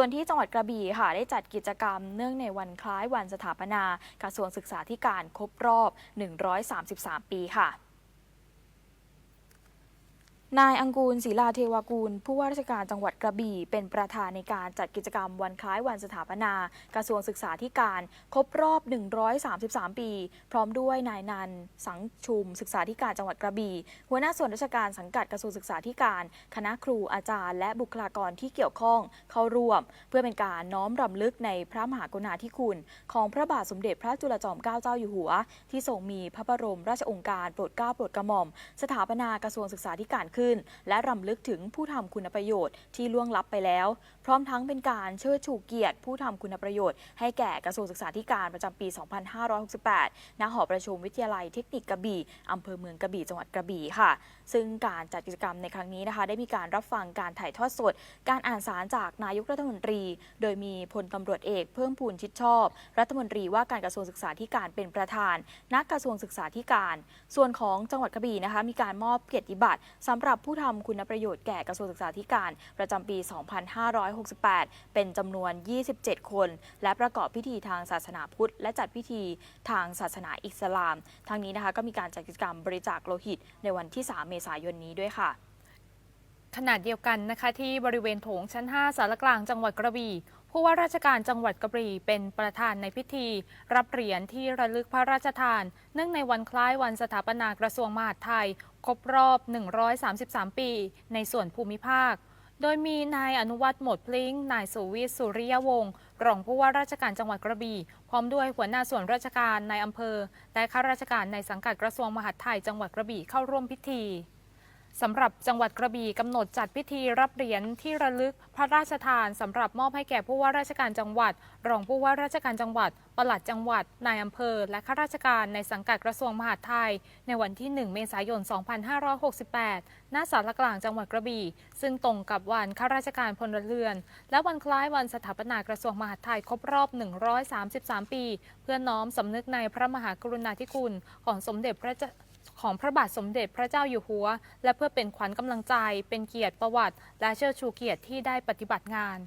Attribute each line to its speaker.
Speaker 1: ส่วนที่จังหวัดกระบี่ค่ะ ได้จัดกิจกรรมเนื่องในวันคล้ายวันสถาปนากระทรวงศึกษาธิการครบรอบ 133 ปีค่ะ นายอังกูลศิลาเทวากูล ผู้ว่าราชการจังหวัดกระบี่ เป็นประธานในการจัดกิจกรรมวันคล้ายวันสถาปนา กระทรวงศึกษาธิการ ครบรอบ 133 ปี พร้อมด้วยนายนันสังชุม ศึกษาธิการจังหวัดกระบี่ หัวหน้าส่วนราชการสังกัดกระทรวงศึกษาธิการ คณะครูอาจารย์ และบุคลากรที่เกี่ยวข้องเข้าร่วม เพื่อเป็นการน้อมรำลึกในพระมหากรุณาธิคุณ ของพระบาทสมเด็จพระจุลจอมเกล้าเจ้าอยู่หัว ที่ทรงมีพระบรมราชโองการโปรดเกล้าโปรดกระหม่อม สถาปนากระทรวงศึกษาธิการขึ้น และรำลึกถึงผู้ทำคุณประโยชน์ที่ล่วงลับไปแล้ว พร้อมทั้งเป็นการเชิดชูเกียรติ ผู้ทำคุณประโยชน์ ให้แก่กระทรวงศึกษาธิการประจำปี 2568 ณ หอประชุมวิทยาลัยเทคนิคกระบี่อำเภอเมืองกระบี่จังหวัดกระบี่ค่ะ ซึ่งการจัดกิจกรรมในครั้งนี้นะคะ ได้มีการรับฟังการถ่ายทอดสด การอ่านสารจากนายกรัฐมนตรี โดยมีพลตำรวจเอกเพิ่มพูนชิดชอบ รัฐมนตรีว่าการกระทรวงศึกษาธิการเป็นประธาน นักกระทรวงศึกษาธิการ ส่วนของจังหวัดกระบี่นะคะ มีการมอบเกียรติบัตรสำหรับรับผู้ทำคุณประโยชน์แก่กระทรวงศึกษาธิการ ประจำปี 2568 เป็นจำนวน 27 คน และประกอบพิธีทางศาสนาพุทธ และจัดพิธีทางศาสนาอิสลาม ทั้งนี้นะคะก็มีการจัดกิจกรรมบริจาคโลหิต ในวันที่ 3 เมษายนนี้ด้วยค่ะ
Speaker 2: ขณะเดียวกันนะคะที่บริเวณโถงชั้น 5 สารกลางจังหวัดกระบี่ ผู้ว่าราชการจังหวัดกระบี่เป็นประธานในพิธี รับเหรียญที่ระลึกพระราชทาน เนื่องในวันคล้ายวันสถาปนากระทรวงมหาดไทย ครบรอบ 133 ปี ในส่วนภูมิภาค โดยมีนายอนุวัฒน์หมดพลิงนายสุวิทย์สุริยวงศ์รองผู้ว่าราชการจังหวัดกระบี่พร้อมด้วยหัวหน้าส่วนราชการในอำเภอ และข้าราชการในสังกัดกระทรวงมหาดไทยจังหวัดกระบี่เข้าร่วมพิธี สำหรับจังหวัดกระบี่กำหนดจัดพิธีรับเหรียญที่ระลึกพระราชทานสำหรับมอบให้แก่ผู้ว่าราชการจังหวัด รองผู้ว่าราชการจังหวัดปลัดจังหวัด นายอำเภอ และข้าราชการในสังกัดกระทรวงมหาดไทย ในวันที่ 1 เมษายน 2568 ณ ศาลกลางจังหวัดกระบี่ ซึ่งตรงกับวันข้าราชการพลเรือน และวันคล้ายวันสถาปนากระทรวงมหาดไทยครบรอบ 133 ปี เพื่อน้อมสำนึกในพระมหากรุณาธิคุณของสมเด็จพระ ของพระบาทสมเด็จพระเจ้าอยู่หัว และเพื่อเป็นขวัญกำลังใจ เป็นเกียรติประวัติ และเชิดชูเกียรติที่ได้ปฏิบัติงาน